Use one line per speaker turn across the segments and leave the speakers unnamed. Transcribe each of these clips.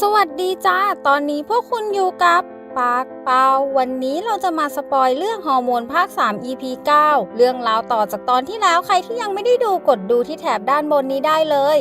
สวัสดีจ้า ตอนนี้พวกคุณอยู่กับปากเปาวันนี้เราจะมาสปอยเรื่องฮอร์โมนภาค 3 EP 9 เรื่องราวต่อจากตอนที่แล้วใครที่ยังไม่ได้ดูกดดูที่แถบด้านบนนี้ได้เลย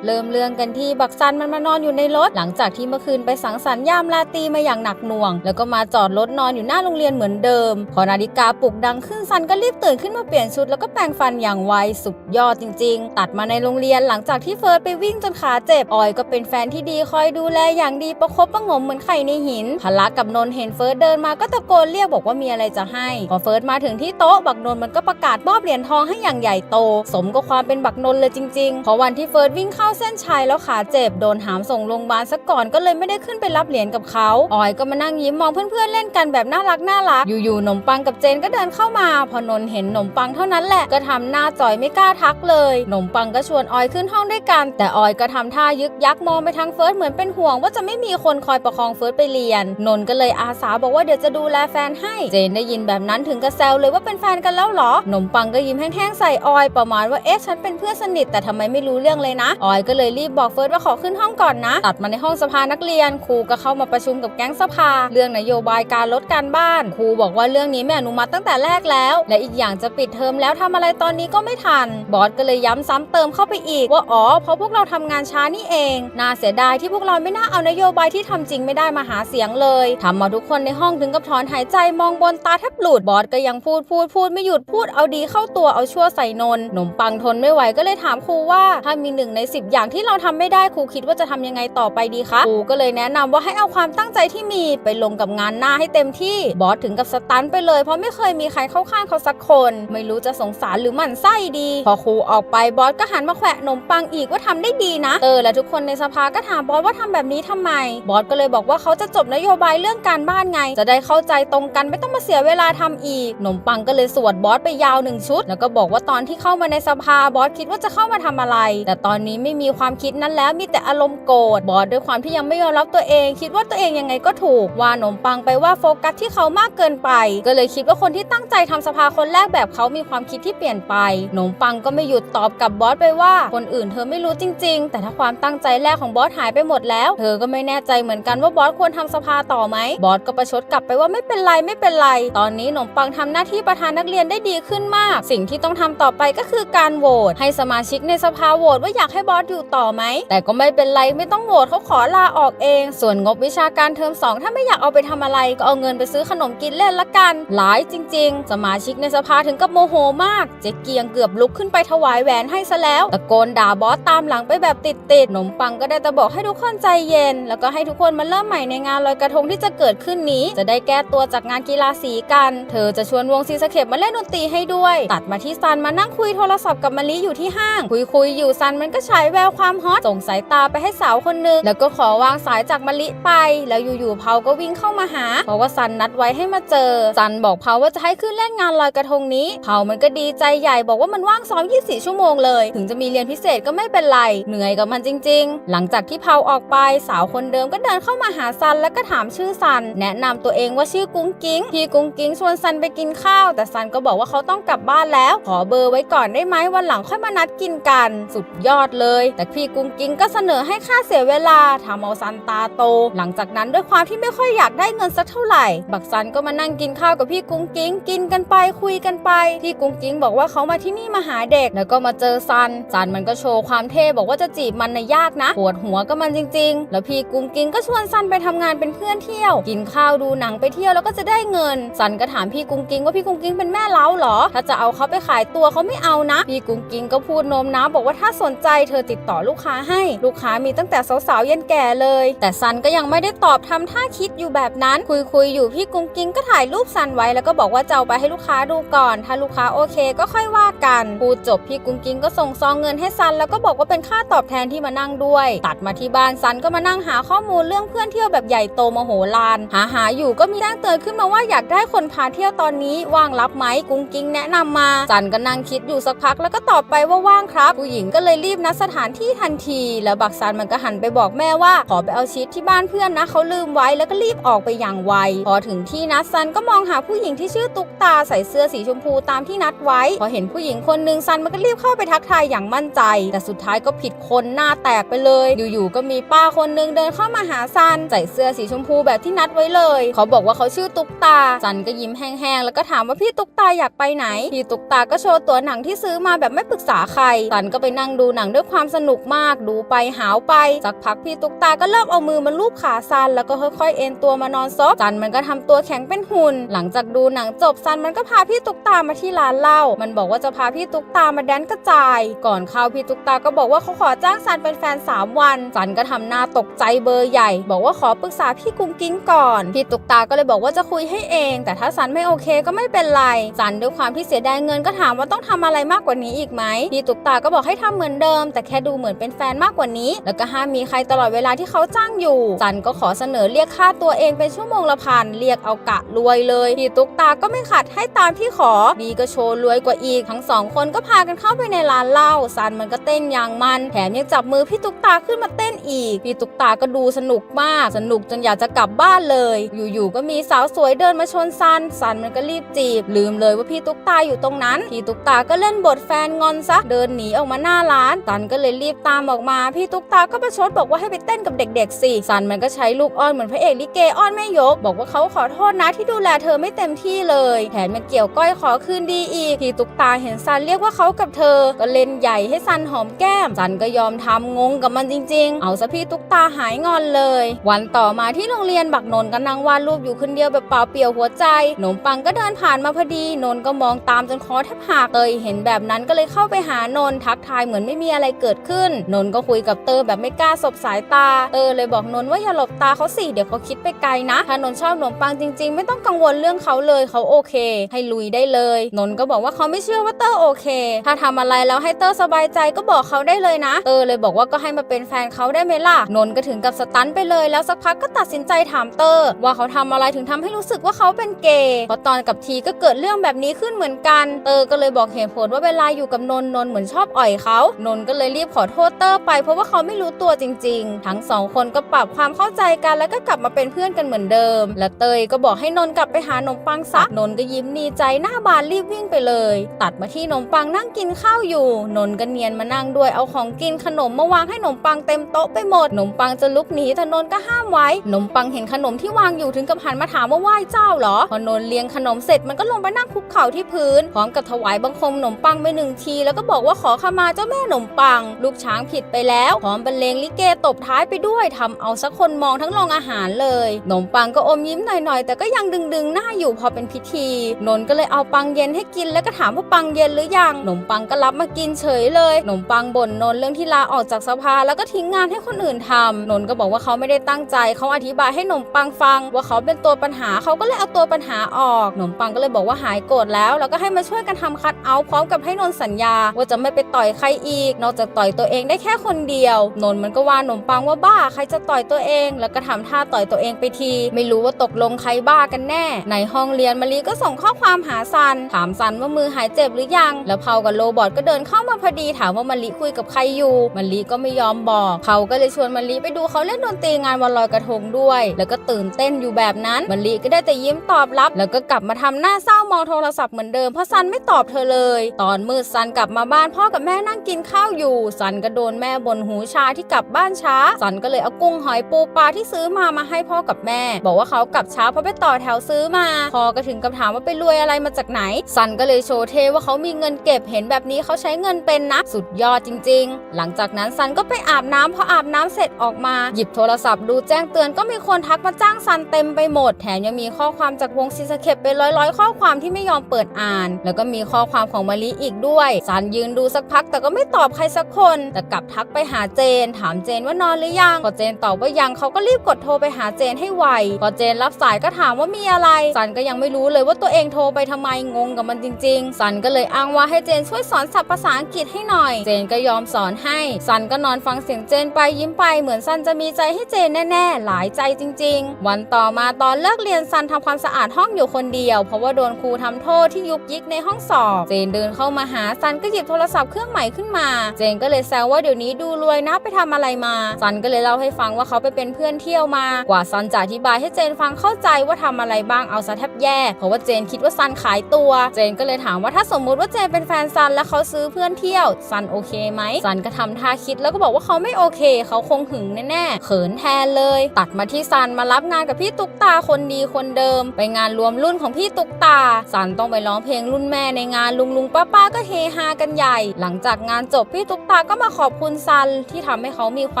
เริ่มเรื่องกันที่บักซันมันมานอนอยู่ในรถ หลังจากที่เมื่อคืนไปสังสรรค์ยามราตรีมาอย่างหนักหน่วง แล้วก็มาจอดรถนอนอยู่หน้าโรงเรียนเหมือนเดิม พอนาฬิกาปลุกดังขึ้นซันก็รีบตื่นขึ้นมาเปลี่ยนชุดแล้วก็แปรงฟันอย่างไวสุดยอดจริง ๆ ตัดมาในโรงเรียนหลังจากที่เฟิร์สไปวิ่งจนขาเจ็บออยก็เป็นแฟนที่ดีคอยดูแลอย่างดีประคบประงมเหมือนไข่ในหินพละกับนนท์เห็นเฟิร์สเดินมาก็ตะโกนเรียกบอกว่ามีอะไรจะให้ พอเฟิร์สมาถึงที่โต๊ะบักนนท์มันก็ประกาศมอบเหรียญทองให้อย่างใหญ่โต สมกับความเป็นบักนนเลยจริงๆพราะวันที่เฟิร์สวิ่งเข้าเส้นชัยแล้วขาเจ็บ โดนหามส่งโรงพยาบาลซะก่อนก็เลยไม่ได้ขึ้นไปรับเหรียญกับเขาออยก็มานั่งยิ้มมองเพื่อนๆเล่นกันแบบน่ารักน่ารัก อยู่ๆหนมปังกับเจนก็เดินเข้ามา พอนนท์เห็นหนมปังเท่านั้นแหละก็ทำหน้าจ่อยไม่กล้าทักเลยหนมปังก็ชวนออยขึ้นห้องด้วยกัน แต่ออยก็ทำท่ายึกยักมองไปทางเฟิร์สเหมือนเป็นห่วง ว่าจะไม่มีคนคอยประคองเฟิร์สไปเรียน นนท์ก็เลยอาสาบอกว่าเดี๋ยวจะดูแลแฟนให้ เจนได้ยินแบบนั้นถึงกระแซวเลยว่าเป็นแฟนกันแล้วหรอหนมปังก็ยิ้มแห้งๆใส่ออยประมาณว่าเอ๊ะฉันเป็นเพื่อนสนิทแต่ทำไมไม่รู้เรื่องเลยนะออยก็เลยรีบบอกเฟิร์สว่าขอขึ้นห้องก่อนนะตัดมาในห้องสภานักเรียนครูก็เข้ามาประชุมกับแก๊งสภา เรื่องนโยบายการลดการบ้าน ครูบอกว่าเรื่องนี้ไม่อนุมัติตั้งแต่แรกแล้ว และอีกอย่างจะปิดเทอมแล้วทำอะไรตอนนี้ก็ไม่ทัน บอสก็เลยย้ำซ้ำเติมเข้าไปอีก ว่าอ๋อเพราะพวกเราทำงานช้านี่เอง น่าเสียดายที่พวกเราไม่น่าเอานโยบายที่ทำจริงไม่ได้มาหาเสียงเลยทำมาทุกคนในห้องถึงกับถอนหายใจมองบนตาแทบหลุดบอสก็ยังพูดพูดพูดไม่หยุดพูดเอาดีเข้าตัวเอาชั่วใส่นนท์หนมปังทนไม่ไหวก็เลยถามครูว่าถ้ามีหนึ่งในสิบอย่างที่เราทำไม่ได้ครูคิดว่าจะทำยังไงต่อไปดีคะครูก็เลยแนะนำว่าให้เอาความตั้งใจที่มีไปลงกับงานหน้าให้เต็มที่บอสถึงกับสตันไปเลย เพราะไม่เคยมีใครเข้าข้างเขาสักคน ไม่รู้จะสงสารหรือหมั่นไส้ดี พอครูออกไปบอสก็หันมาแขวะนมปังอีกว่าทำได้ดีนะเออและทุกคนในสภาก็ถามบอสว่าทำแบบนี้ทำไม บอสก็เลยบอกว่าเขาจะจบนโยบายเรื่องการบ้านไง จะได้เข้าใจตรงกันไม่ต้องมาเสียเวลาทำอีกนมปังก็เลยสวดบอสไปยาวหนึ่งชุด แล้วก็บอกว่าตอนที่เข้ามาในสภาบอสคิดว่าจะเข้ามาทำอะไร แต่ตอนนี้ไม่มีีความคิดนั้นแล้วมีแต่อารมณ์โกรธบอสด้วยความที่ยังไม่ยอมรับตัวเอง คิดว่าตัวเองยังไงก็ถูกว่าขนมปังไปว่าโฟกัสที่เขามากเกินไป ก็เลยคิดว่าคนที่ตั้งใจทำสภาคนแรกแบบเขามีความคิดที่เปลี่ยนไปขนมปังก็ไม่หยุดตอบกับบอสไปว่า คนอื่นเธอไม่รู้จริง ๆ แต่ถ้าความตั้งใจแรกของบอสหายไปหมดแล้ว เธอก็ไม่แน่ใจเหมือนกันว่าบอสควรทำสภาต่อไหมบอสก็ประชดกลับไปว่าไม่เป็นไรไม่เป็นไร ตอนนี้ขนมปังทำหน้าที่ประธานนักเรียนได้ดีขึ้นมาก สิ่งที่ต้องทำต่อไปก็คือการโหวตให้สมาชิกในสภาโหวตว่าอยากให้บอสอยู่ต่อไหม แต่ก็ไม่เป็นไรไม่ต้องโหวตเขาขอลาออกเอง ส่วนงบวิชาการเทอมสองถ้าไม่อยากเอาไปทำอะไร ก็เอาเงินไปซื้อขนมกินเล่นละกัน หลายจริง ๆ สมาชิกในสภาถึงกับโมโหมาก เจ๊เกียงเกือบลุกขึ้นไปถวายแหวนให้ซะแล้ว ตะโกนด่าบอสตามหลังไปแบบติดติดๆขนมปังก็ได้แต่บอกให้ทุกคนใจเย็น แล้วก็ให้ทุกคนมาเริ่มใหม่ในงานลอยกระทงที่จะเกิดขึ้นนี้ จะได้แก้ตัวจากงานกีฬาสีกัน เธอจะชวนวงซีสเข็บมาเล่นดนตรีให้ด้วย ตัดมาที่ซันมานั่งคุยโทรศัพท์กับมะลิอยู่ที่ห้าง คุยคุยๆอยู่ซันมันก็ฉายแววความฮอตส่งสายตาไปให้สาวคนหนึง แล้วก็ขอวางสายจากมะลิไป แล้วอยู่ๆเผาก็วิ่งเข้ามาหา เพราะว่าซันนัดไว้ให้มาเจอ ซันบอกเผาว่าจะให้ขึ้นเล่นงานลอยกระทงนี้ เผามันก็ดีใจใหญ่บอกว่ามันว่างซ้อม 24 ชั่วโมงเลย ถึงจะมีเรียนพิเศษก็ไม่เป็นไร เหนื่อยกับมันจริง ๆ หลังจากที่เผาออกไป สาวคนเดิมก็เดินเข้ามาหาซันแล้วก็ถามชื่อซัน แนะนำตัวเองว่าชื่อกุ้งกิ้ง พี่กุ้งกิ้งชวนซันไปกินข้าว แต่ซันก็บอกว่าเขาต้องกลับบ้านแล้ว ขอเบอร์ไว้ก่อนได้ไหมวันหลังค่อยมานัดกินกัน สุดยอดเลยแต่พี่กุ้งกิ้งก็เสนอให้ค่าเสียเวลาทำเอาซันตาโต หลังจากนั้นด้วยความที่ไม่ค่อยอยากได้เงินสักเท่าไหร่ บักซันก็มานั่งกินข้าวกับพี่กุ้งกิ้งกินกันไปคุยกันไป พี่กุ้งกิ้งบอกว่าเขามาที่นี่มาหาเด็ก แล้วก็มาเจอซันซันมันก็โชว์ความเท่บอกว่าจะจีบมันในะยากนะปวดหัวก็มันจริง ๆ แล้วพี่กุ้งกิ้งก็ชวนซันไปทำงานเป็นเพื่อนเที่ยว กินข้าวดูหนังไปเที่ยวแล้วก็จะได้เงินซันก็ถามพี่กุ้งกิ้งว่าพี่กุ้งกิ้งเป็นแม่เล้าเหรอ ถ้าจะเอาเขาไปขายตัวเขาไม่เอานะ พี่กุ้งกิ้งก็พูดโน้มน้าวบอกว่าถ้าสนใจเธอติดติดต่อลูกค้าให้ ลูกค้ามีตั้งแต่สาวๆยันแก่เลย แต่ซันก็ยังไม่ได้ตอบทำท่าคิดอยู่แบบนั้นคุยคุยๆอยู่พี่กุ้งกิ้งก็ถ่ายรูปซันไว้แล้วก็บอกว่าจะเอาไปให้ลูกค้าดูก่อน ถ้าลูกค้าโอเคก็ค่อยว่ากันพูดจบพี่กุ้งกิ้งก็ส่งซองเงินให้ซันแล้วก็บอกว่าเป็นค่าตอบแทนที่มานั่งด้วย ตัดมาที่บ้านซันก็มานั่งหาข้อมูลเรื่องเพื่อนเที่ยวแบบใหญ่โตมโหฬารหาหาอยู่ก็มีแจ้งเตือนขึ้นมาว่าอยากได้คนพาเที่ยวตอนนี้ว่างรับไหมกุ้งกิ้งแนะนำมาซันก็นั่งคิดอยู่สักพักแล้วก็ตอบไปว่าว่างครับ ผู้หญิงก็เลยรีบนัดสถานานที่ทันที แล้วบักซันมันก็หันไปบอกแม่ว่า ขอไปเอาชีตที่บ้านเพื่อนนะเขาลืมไว้แล้วก็รีบออกไปอย่างไว พอถึงที่นัดซันก็มองหาผู้หญิงที่ชื่อตุ๊กตาใส่เสื้อสีชมพูตามที่นัดไว้ พอเห็นผู้หญิงคนหนึ่งซันมันก็รีบเข้าไปทักทายอย่างมั่นใจ แต่สุดท้ายก็ผิดคนหน้าแตกไปเลย อยู่ๆก็มีป้าคนหนึงเดินเข้ามาหาซันใส่เสื้อสีชมพูแบบที่นัดไว้เลย เขาบอกว่าเขาชื่อตุ๊กตาซันก็ยิ้มแห้งๆแล้วก็ถามว่าพี่ตุ๊กตาอยากไปไหนพี่ตุ๊กตาก็โชว์ตัวหนังที่ซื้อมาแบบไม่ปรึกษาใครซันก็ไปนั่งดูหนังด้วยความสนุกมากดูไปหาวไป สักพักพี่ตุ๊กตาก็เริ่มเอามือมาลูบขาซัน แล้วก็ค่อยๆ เอ็นตัวมานอนซบซันมันก็ทำตัวแข็งเป็นหุ่น หลังจากดูหนังจบซันมันก็พาพี่ตุ๊กตามาที่ร้านเหล้ามันบอกว่าจะพาพี่ตุ๊กตามาแดนกระจาย ก่อนเข้าพี่ตุ๊กตาก็บอกว่าเขาขอจ้างซันเป็นแฟน 3 วันซันก็ทำหน้าตกใจเบอร์ใหญ่ บอกว่าขอปรึกษาพี่กุ้งกิ้งก่อนพี่ตุ๊กตาก็เลยบอกว่าจะคุยให้เอง แต่ถ้าซันไม่โอเคก็ไม่เป็นไรซันด้วยความที่เสียดายเงินก็ถามว่าต้องทำอะไรมากกว่านี้อีกไหมพี่ตุ๊กตาก็บอกให้ทำเหมือนเดิม แต่แค่ดูเหมือนเป็นแฟนมากกว่านี้ แล้วก็ห้ามมีใครตลอดเวลาที่เขาจ้างอยู่ ซันก็ขอเสนอเรียกค่าตัวเองเป็นชั่วโมงละพันเรียกเอากะรวยเลยพี่ตุ๊กตาก็ไม่ขัดให้ตามที่ขอดีก็โชว์รวยกว่าอีก ทั้งสองคนก็พากันเข้าไปในร้านเหล้าซันมันก็เต้นอย่างมัน แถมยังจับมือพี่ตุ๊กตาขึ้นมาเต้นอีกพี่ตุ๊กตาก็ดูสนุกมาก สนุกจนอยากจะกลับบ้านเลย อยู่ๆก็มีสาวสวยเดินมาชนซันซันมันก็รีบจีบ ลืมเลยว่าพี่ตุ๊กตาอยู่ตรงนั้นพี่ตุ๊กตาก็เล่นบทแฟนงอนซะเดินหนีออกมาหน้าร้านซันก็เลยรีบตามออกมา พี่ตุ๊กตาก็ประชดบอกว่าให้ไปเต้นกับเด็กๆสิซันมันก็ใช้ลูกอ้อนเหมือนพระเอกลิเกอ้อนแม่ยก บอกว่าเขาขอโทษนะที่ดูแลเธอไม่เต็มที่เลยแถมยังเกี่ยวก้อยขอคืนดีอีกพี่ตุ๊กตาเห็นซันเรียกว่าเขากับเธอ ก็เล่นใหญ่ให้ซันหอมแก้มซันก็ยอมทำงงกับมันจริง ๆ เอาซะพี่ตุ๊กตาหายงอนเลย วันต่อมาที่โรงเรียนบักนนก็นั่งวาดรูปอยู่คนเดียวแบบเปล่าเปลี่ยวหัวใจหนมปังก็เดินผ่านมาพอดีนนก็มองตามจนคอแทบหักเตยเห็นแบบนั้นก็เลยเข้าไปหานนทักทายเหมือนไม่มีอะไรเกิดขึ้น นนก็คุยกับเตอแบบไม่กล้าสบสายตา เตอเลยบอกนนว่าอย่าหลบตาเขาสิเดี๋ยวเขาคิดไปไกลนะ ถ้านนชอบขนมปังจริง ๆ ไม่ต้องกังวลเรื่องเขาเลยเขาโอเค ให้ลุยได้เลย นนก็บอกว่าเขาไม่เชื่อว่าเตอร์โอเค ถ้าทำอะไรแล้วให้เตอร์สบายใจก็บอกเขาได้เลยนะ เตอเลยบอกว่าก็ให้มาเป็นแฟนเขาได้ไหมล่ะ นนก็ถึงกับสตันไปเลยแล้วสักพักก็ตัดสินใจถามเตอร์ ว่าเขาทำอะไรถึงทำให้รู้สึกว่าเขาเป็นเกย์เพราะตอนกับทีก็เกิดเรื่องแบบนี้ขึ้นเหมือนกัน เตอร์ก็เลยบอกเหตุผลว่าเวลาอยู่กับนนนนเหมือนชอบอ่อยเขานนก็เลยรีบขอโทษเตอร์ไปเพราะว่าเขาไม่รู้ตัวจริง ๆ ทั้งสองคนก็ปรับความเข้าใจกันแล้วก็กลับมาเป็นเพื่อนกันเหมือนเดิม และเตยก็บอกให้นนท์กลับไปหานมปังซะนนท์ก็ยิ้มดีใจหน้าบานรีบวิ่งไปเลย ตัดมาที่นมปังนั่งกินข้าวอยู่ นนท์ก็เนียนมานั่งด้วยเอาของกินขนมมาวางให้นมปังเต็มโต๊ะไปหมดนมปังจะลุกหนีแต่นนท์ก็ห้ามไว้นมปังเห็นขนมที่วางอยู่ถึงกับหันมาถามว่าไหว้เจ้าเหรอพอนนท์เลี้ยงขนมเสร็จมันก็ลงไปนั่งคุกเข่าที่พื้นพร้อมกับถวายบังคมขนมปังไปหนึ่งที แล้วก็บอกว่าขอขมาเจ้าแม่ขนมปังลูกช้างผิดไปแล้วพร้อมบรรเลงลิเกตบท้ายไปด้วยทำเอาสักคนมองทั้งโรงอาหารเลยขนมปังก็อมยิ้มหน่อยๆ แต่ก็ยังดึงๆหน้าอยู่พอเป็นพิธี นนท์ก็เลยเอาปังเย็นให้กินแล้วก็ถามว่าปังเย็นหรือยังขนมปังก็รับมากินเฉยเลยขนมปังบ่นนนท์เรื่องที่ลาออกจากสภาแล้วก็ทิ้งงานให้คนอื่นทำนนท์ก็บอกว่าเขาไม่ได้ตั้งใจ เขาอธิบายให้ขนมปังฟัง ว่าเขาเป็นตัวปัญหาเขาก็เลยเอาตัวปัญหาออกขนมปังก็เลยบอกว่าหายโกรธแล้ว แล้วก็ให้มาช่วยกันทำคัดเอาท์พร้อมกับให้นนท์สัญญา ว่าจะไม่ไปต่อยใครอีก นอกจากต่อยตัวเองได้แค่คนเดียว นนมันก็ว่าขนมปังว่าบ้าใครจะต่อยตัวเอง แล้วก็ทำท่าต่อยตัวเองไปที ไม่รู้ว่าตกลงใครบ้ากันแน่ ในห้องเรียนมารีก็ส่งข้อความหาซัน ถามซันว่ามือหายเจ็บหรือยัง แล้วเผากับโรบอทก็เดินเข้ามาพอดีถามว่ามารีคุยกับใครอยู่มารีก็ไม่ยอมบอกเผาก็เลยชวนมารีไปดูเขาเล่นดนตรีงานวันลอยกระทงด้วย แล้วก็ตื่นเต้นอยู่แบบนั้นมารีก็ได้แต่ยิ้มตอบรับ แล้วก็กลับมาทำหน้าเศร้ามองโทรศัพท์เหมือนเดิมเพราะซันไม่ตอบเธอเลย ตอนมืดซันกลับมาบ้านพ่อกับแม่นั่งกินข้าวอยู่ซันก็โดนแม่บ่นหูชาที่กลับบ้านช้าซันก็เลยเอากุ้งหอยปูปลาที่ซื้อมามาให้พ่อกับแม่ บอกว่าเขากลับช้าเพราะไปต่อแถวซื้อมา พ่อก็ถึงกับถามว่าไปรวยอะไรมาจากไหนซันก็เลยโชว์เทว่าเขามีเงินเก็บเห็นแบบนี้เขาใช้เงินเป็นนะสุดยอดจริง ๆ หลังจากนั้นซันก็ไปอาบน้ำพออาบน้ำเสร็จออกมา หยิบโทรศัพท์ดูแจ้งเตือนก็มีคนทักมาจ้างซันเต็มไปหมด แถมยังมีข้อความจากวงซีสเคปเป็นร้อยๆ ข้อความที่ไม่ยอมเปิดอ่าน แล้วก็มีข้อความของมาลิอีกด้วยซันยืนดูสักพักแต่ก็ไม่ตอบใครสักคนแต่กลับทักไปหาเจน ถามเจนว่านอนหรือยังพอเจนตอบว่ายังเขาก็รีบกดโทรไปหาเจนให้ไวพอเจนรับสายก็ถามว่ามีอะไรซันก็ยังไม่รู้เลยว่าตัวเองโทรไปทำไมงงกับมันจริงๆซันก็เลยอ้างว่าให้เจนช่วยสอนศัพท์ภาษาอังกฤษให้หน่อย เจนก็ยอมสอนให้ซันก็นอนฟังเสียงเจนไปยิ้มไปเหมือนซันจะมีใจให้เจนแน่ๆ หลายใจจริง ๆ วันต่อมาตอนเลิกเรียนซันทำความสะอาดห้องอยู่คนเดียว เพราะว่าโดนครูทำโทษที่ยุกยิกในห้องสอบ เจนเดินเข้ามาหาซันก็หยิบโทรศัพท์เครื่องใหม่ขึ้นมา เจนก็เลยเลยแซวว่าเดี๋ยวนี้ดูรวยนะไปทำอะไรมา ซันก็เลยเล่าให้ฟังว่าเขาไปเป็นเพื่อนเที่ยวมา กว่าซันจะอธิบายให้เจนฟังเข้าใจว่าทำอะไรบ้างเอาซะแทบแย่ เพราะว่าเจนคิดว่าซันขายตัว เจนก็เลยถามว่าถ้าสมมุติว่าเจนเป็นแฟนซันแล้วเขาซื้อเพื่อนเที่ยว ซันโอเคไหม ซันก็ทำท่าคิดแล้วก็บอกว่าเขาไม่โอเค เขาคงหึงแน่ๆ เขินแทนเลย ตัดมาที่ซันมารับงานกับพี่ตุ๊กตาคนดีคนเดิม ไปงานรวมรุ่นของพี่ตุ๊กตา ซันต้องไปร้องเพลงรุ่นแม่ในงานลุงลุงป้าป้าก็เฮฮากันใหญ่ หลังจากงานจบพี่ตุ๊กตาก็มาขอบคุณซันที่ทำให้เขามีคว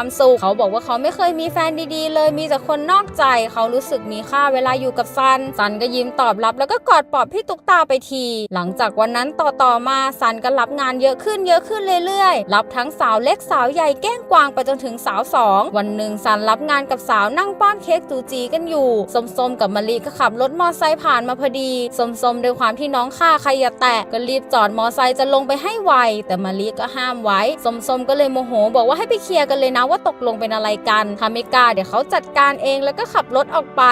ามสุข เขาบอกว่าเขาไม่เคยมีแฟนดีๆ เลยมีแต่คนนอกใจ เขารู้สึกมีค่าเวลาอยู่กับซัน ซันก็ยิ้มตอบรับ แล้วก็กอดปอบพี่ตุ๊กตาไปที หลังจากวันนั้นต่อต่อๆมาซันก็รับงานเยอะขึ้นเยอะขึ้นเรื่อยๆ รับทั้งสาวเล็กสาวใหญ่แก้งกวางไปจนถึงสาวสองวันหนึ่งซันรับงานกับสาวนั่งป้อนเค้กจูจีกันอยู่ส้มๆกับมะลิก็ขับรถมอไซค์ผ่านมาพอดีส้มๆด้วยความที่น้องฆ่าใครอย่าแตะก็รีบจอดมอไซค์จะลงไปให้ไว แต่มะลิก็ห้ามไว้สมๆก็เลยโมโห บอกว่าให้ไปเคลียร์กันเลยนะว่าตกลงเป็นอะไรกันถ้าไม่กล้าเดี๋ยวเขาจัดการเองแล้วก็ขับรถออกไป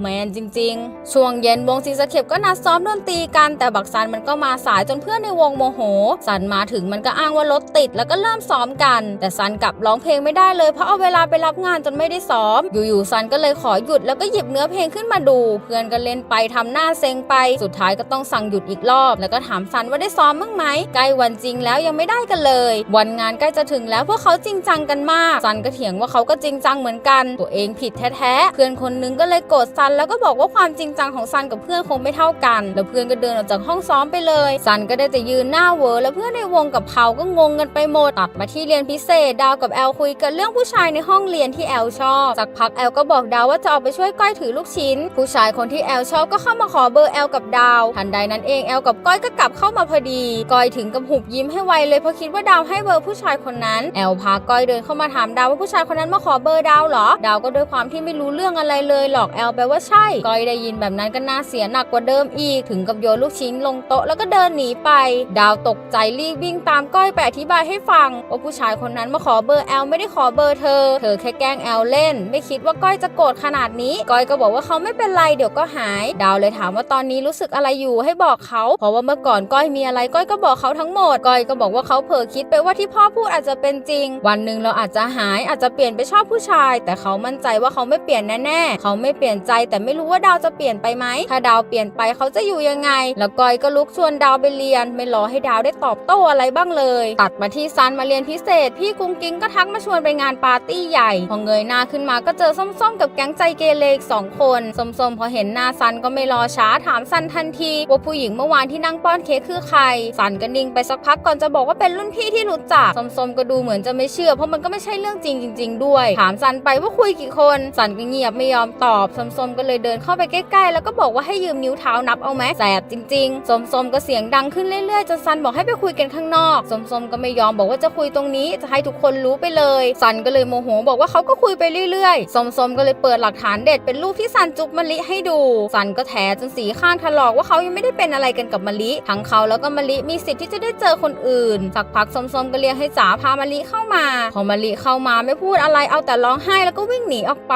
แมนจริง ๆ ช่วงเย็นวงซีสเข็บก็นัดซ้อมดนตรีกัน แต่บักซันมันก็มาสายจนเพื่อนในวงโมโห ซันมาถึงมันก็อ้างว่ารถติดแล้วก็เริ่มซ้อมกัน แต่ซันกลับร้องเพลงไม่ได้เลยเพราะเอาเวลาไปรับงานจนไม่ได้ซ้อม อยู่ๆซันก็เลยขอหยุดแล้วก็หยิบเนื้อเพลงขึ้นมาดู เพื่อนก็เล่นไปทำหน้าเซ็งไป สุดท้ายก็ต้องสั่งหยุดอีกรอบ แล้วก็ถามซันว่าได้ซ้อมบ้างไหมใกล้วันจริงแล้วยังไม่ได้กันเลย วันงานใกล้จะถึงแล้วพวกเขาจริงจังกันมากซันก็เถียงว่าเขาก็จริงจังเหมือนกัน ตัวเองผิดแท้ๆเพื่อนคนนึงก็เลยโกรธซันแล้วก็บอกว่าความจริงจังของซันกับเพื่อนคงไม่เท่ากัน แล้วเพื่อนก็เดินออกจากห้องซ้อมไปเลยซันก็ได้แต่ยืนหน้าเวอร์แล้วเพื่อนในวงกับเขาก็งงกันไปหมดตัดมาที่เรียนพิเศษดาวกับแอลคุยกันเรื่องผู้ชายในห้องเรียนที่แอลชอบสักพักแอลก็บอกดาวว่าจะออกไปช่วยก้อยถือลูกชิ้น ผู้ชายคนที่แอลชอบก็เข้ามาขอเบอร์แอลกับดาวทันใดนั้นเองแอลกับก้อยก็กลับเข้ามาพอดี ก้อยถึงกับหุบยิ้มให้ไวเลยเพราะคิดว่าดาวให้เบอร์ผู้ชายคนนั้น แอลพาก้อยเดินเข้ามาถามดาวว่าผู้ชายคนนั้นมาขอเบอร์ดาวเหรอ ดาวก็ด้วยความที่ไม่รู้เรื่องอะไรเลยหลอกแอลไปว่าใช่ ก้อยได้ยินแบบนั้นก็น่าเสียหนักกว่าเดิมอีก ถึงกับโยนลูกชิ้นลงโต๊ะแล้วก็เดินหนีไป ดาวตกใจรีบวิ่งตามก้อยไปอธิบายให้ฟังว่าผู้ชายคนนั้นมาขอเบอร์แอลไม่ได้ขอเบอร์เธอ เธอแค่แกล้งแอลเล่น ไม่คิดว่าก้อยจะโกรธขนาดนี้ ก้อยก็บอกว่าเขาไม่เป็นไรเดี๋ยวก็หาย ดาวเลยถามว่าตอนนี้รู้สึกอะไรอยู่ให้บอกเขา เพราะว่าเมื่อก่อนก้อยมีอะไรก้อยก็บอกเขาทั้งหมด ก้อยก็บอกว่าเขาเผลอคิดไปว่าที่พพ่อพูดอาจจะเป็นจริง วันหนึ่งเราอาจจะหายอาจจะเปลี่ยนไปชอบผู้ชาย แต่เขามั่นใจว่าเขาไม่เปลี่ยนแน่ๆเขาไม่เปลี่ยนใจแต่ไม่รู้ว่าดาวจะเปลี่ยนไปไหมถ้าดาวเปลี่ยนไปเขาจะอยู่ยังไง แล้วก้อยก็ลุกชวนดาวไปเรียน ไม่รอให้ดาวได้ตอบโต้อะไรบ้างเลย ตัดมาที่ซันมาเรียนพิเศษ พี่กุ้งกิ้งก็ทักมาชวนไปงานปาร์ตี้ใหญ่ พอเงยหน้าขึ้นมาก็เจอส้มๆ กับแก๊งใจเกเรอีกสองคนส้มๆพอเห็นหน้าซันก็ไม่รอช้าถามซันทันที ว่าผู้หญิงเมื่อวานที่นั่งป้อนเค้กคือใครซันก็นิ่งไปสักพักก่อนจะบอกว่าเป็นรุ่นพี่ที่รู้จักส้มๆก็ดูเหมือนจะไม่เชื่อ เพราะมันก็ไม่ใช่เรื่องจริงจริง ๆ ด้วย ถามซันไปว่าคุยกี่คน ซันก็เงียบไม่ยอมตอบส้มๆก็เลยเดินเข้าไปใกล้ๆ แล้วก็บอกว่าให้ยืมนิ้วเท้านับเอาไหมแสบจริงๆส้มๆก็เสียงดังขึ้นเรื่อยๆจนซันบอกให้ไปคุยกันข้างนอกส้มๆก็ไม่ยอมบอกว่าจะคุยตรงนี้จะให้ทุกคนรู้ไปเลย ซันก็เลยโมโหบอกว่าเขาก็คุยไปเรื่อยๆส้มๆก็เลยเปิดหลักฐานเด็ดเป็นรูปที่ซันจุ๊บมะลิให้ดู ซันก็แถจนสีข้างถลอกว่าเขายังไม่ได้เป็นอะไรกันกับมะลิทั้งเขาแล้วก็มะลิมีสิทธิ์ที่จะได้เจอคนอื่นสักพักส้มๆก็เรียกให้จ๋าพามะลิเข้ามา พอมะลิเข้ามาไม่พูดอะไรเอาแต่ร้องไห้แล้วก็วิ่งหนีออกไป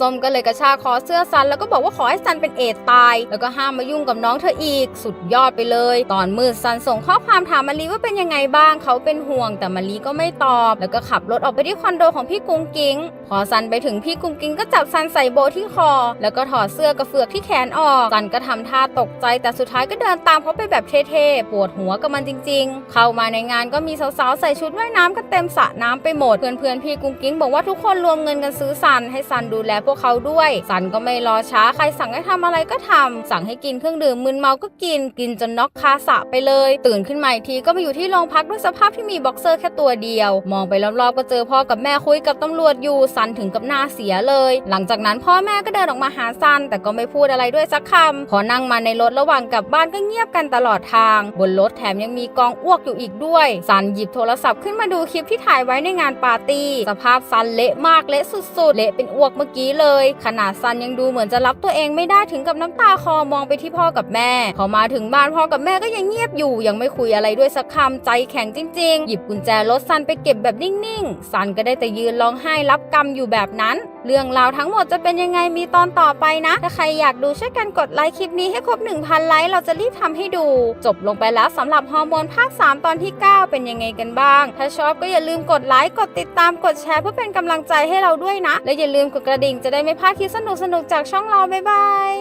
ส้มๆก็เลยกระชากคอเสื้อซันแล้วก็บอกว่าขอให้ซันเป็นเอดตาย แล้วก็ห้ามมายุ่งกับน้องเธออีก สุดยอดไปเลย ตอนมืดซันส่งข้อความถามมะลิว่าเป็นยังไงบ้างเขาเป็นห่วง แต่มะลิก็ไม่ตอบ แล้วก็ขับรถออกไปที่คอนโดของพี่กุ้งกิ้งพอซันไปถึงพี่กุ้งกิ้งก็จับซันใส่โบว์ที่คอ แล้วก็ถอดเสื้อกระเฟือกที่แขนออกซันก็ทำท่าตกใจ แต่สุดท้ายก็เดินตามเขาไปแบบเท่ๆปวดหัวกับมันจริง ๆ เข้ามาในงานก็มีสาวๆใส่ส่ชุดว่ายน้ำกันเต็มสระน้ำไปหมด เพื่อนๆพี่กุ้งกิ้งบอกว่าทุกคนรวมเงินกันซื้อซันให้ซันดูแลพวกเขาด้วย ซันก็ไม่รอช้าใครสั่งให้ทำอะไรก็ทำสั่งให้กินเครื่องดื่มมึนเมาก็กินกินจนน็อกคาสระไปเลย ตื่นขึ้นมาอีกทีก็มาอยู่ที่โรงพักด้วยสภาพที่มีบ็อกเซอร์แค่ตัวเดียว มองไปรอบๆก็เจอพ่อกับแม่คุยกับตำรวจอยู่ซันถึงกับหน้าเสียเลย หลังจากนั้นพ่อแม่ก็เดินออกมาหาซัน แต่ก็ไม่พูดอะไรด้วยสักคำพอนั่งมาในรถระหว่างกลับบ้านก็เงียบกันตลอดทาง บนรถแถมยังมีกองอ้วกอยู่อีกด้วยซันหยิบโทรศัพท์ขึ้นมาดูคลิปที่ถ่ายไว้ในงานปาร์ตี้ สภาพซันเละมากเละสุดๆ เละเป็นอ้วกเมื่อกี้เลย ขนาดซันยังดูเหมือนจะรับตัวเองไม่ได้ถึงกับน้ำตาคลอมองไปที่พ่อกับแม่ พอมาถึงบ้านพ่อกับแม่ก็ยังเงียบอยู่ ยังไม่คุยอะไรด้วยสักคำใจแข็งจริง ๆ หยิบกุญแจรถซันไปเก็บแบบนิ่งๆ ซันก็ได้แต่ยืนร้องไห้รับกรรมอยู่แบบนั้น เรื่องราวทั้งหมดจะเป็นยังไงมีตอนต่อไปนะ ถ้าใครอยากดูช่วยกันกดไลค์คลิปนี้ให้ครบ 1,000 ไลค์เราจะรีบทำให้ดู จบลงไปแล้วสำหรับฮอร์โมนภาค 3 ตอนที่ 9 เป็นยังไงกันบ้าง ถ้าชอบก็อย่าลืมกดไลค์กดติดตามกดแชร์เพื่อเป็นกำลังใจให้เราด้วยนะ และอย่าลืมกดกระดิ่งจะได้ไม่พลาดคลิปสนุกๆจากช่องเราบ๊ายบาย